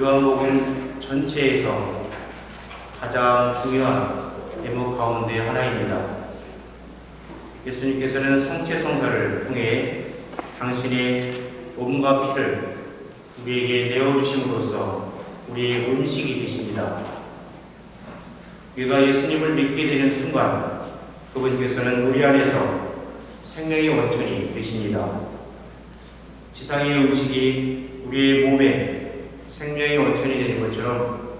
요한복음 전체에서 가장 중요한 대목 가운데 하나입니다. 예수님께서는 성체 성사를 통해 당신의 몸과 피를 우리에게 내어주심으로써 우리의 음식이 되십니다. 우리가 예수님을 믿게 되는 순간 그분께서는 우리 안에서 생명의 원천이 되십니다. 지상의 음식이 우리의 몸에 생명의 원천이 되는 것처럼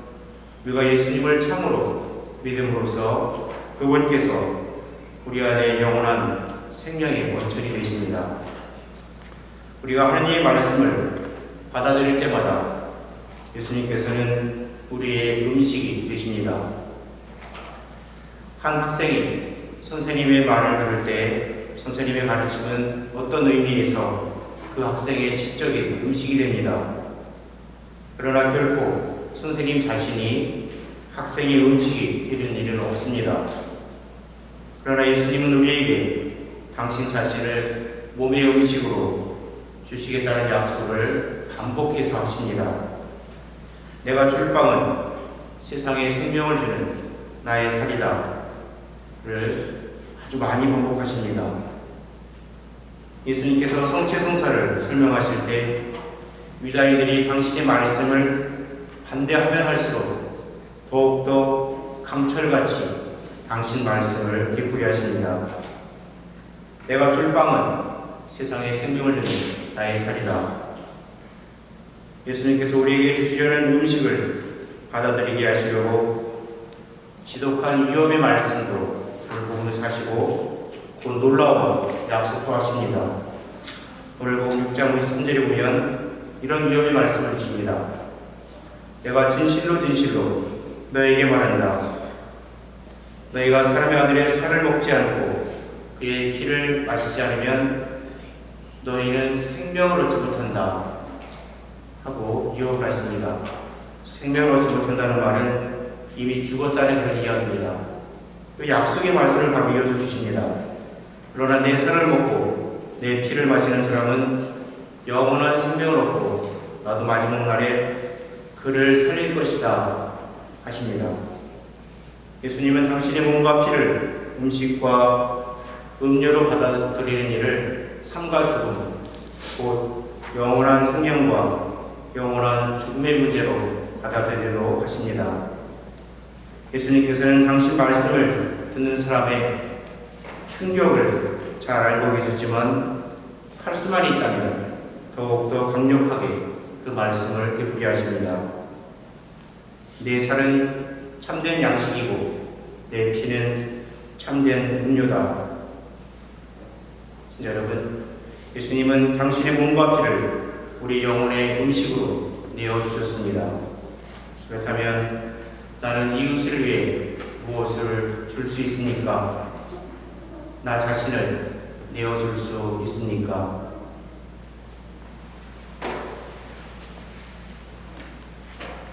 우리가 예수님을 참으로 믿음으로써 그분께서 우리 안에 영원한 생명의 원천이 되십니다. 우리가 하나님의 말씀을 받아들일 때마다 예수님께서는 우리의 음식이 되십니다. 한 학생이 선생님의 말을 들을 때 선생님의 가르침은 어떤 의미에서 그 학생의 지적인 음식이 됩니다. 그러나 결코 선생님 자신이 학생의 음식이 되는 일은 없습니다. 그러나 예수님은 우리에게 당신 자신을 몸의 음식으로 주시겠다는 약속을 반복해서 하십니다. 내가 줄 빵은 세상에 생명을 주는 나의 살이다. 를 아주 많이 반복하십니다. 예수님께서 성체 성사를 설명하실 때 유다인들이 당신의 말씀을 반대하면 할수록 더욱더 강철같이 당신 말씀을 되풀이 하십니다. 내가 줄 빵은 세상에 생명을 주는 나의 살이다. 예수님께서 우리에게 주시려는 음식을 받아들이게 하시려고 지독한 위험의 말씀도 오늘 사시고 곧 놀라운 약속도 하십니다. 오늘 본 6장 53절에 보면 이런 위험의 말씀을 주십니다. 내가 진실로 진실로 너에게 말한다. 너희가 사람의 아들의 살을 먹지 않고 그의 피를 마시지 않으면 너희는 생명을 얻지 못한다. 하고 위협을 하십니다. 생명을 얻지 못한다는 말은 이미 죽었다는 그런 이야기입니다. 그 약속의 말씀을 바로 이어서 주십니다. 그러나 내 살을 먹고 내 피를 마시는 사람은 영원한 생명을 얻고 나도 마지막 날에 그를 살릴 것이다 하십니다. 예수님은 당신의 몸과 피를 음식과 음료로 받아들이는 일을 삶과 죽음, 곧 영원한 생명과 영원한 죽음의 문제로 받아들이도록 하십니다. 예수님께서는 당신 말씀을 듣는 사람의 충격을 잘 알고 계셨지만 할 수만 있다면 더욱더 강력하게 그 말씀을 되풀이 하십니다. 내 살은 참된 양식이고 내 피는 참된 음료다. 신자 여러분, 예수님은 당신의 몸과 피를 우리 영혼의 음식으로 내어주셨습니다. 그렇다면 나는 이웃을 위해 무엇을 줄 수 있습니까? 나 자신을 내어줄 수 있습니까?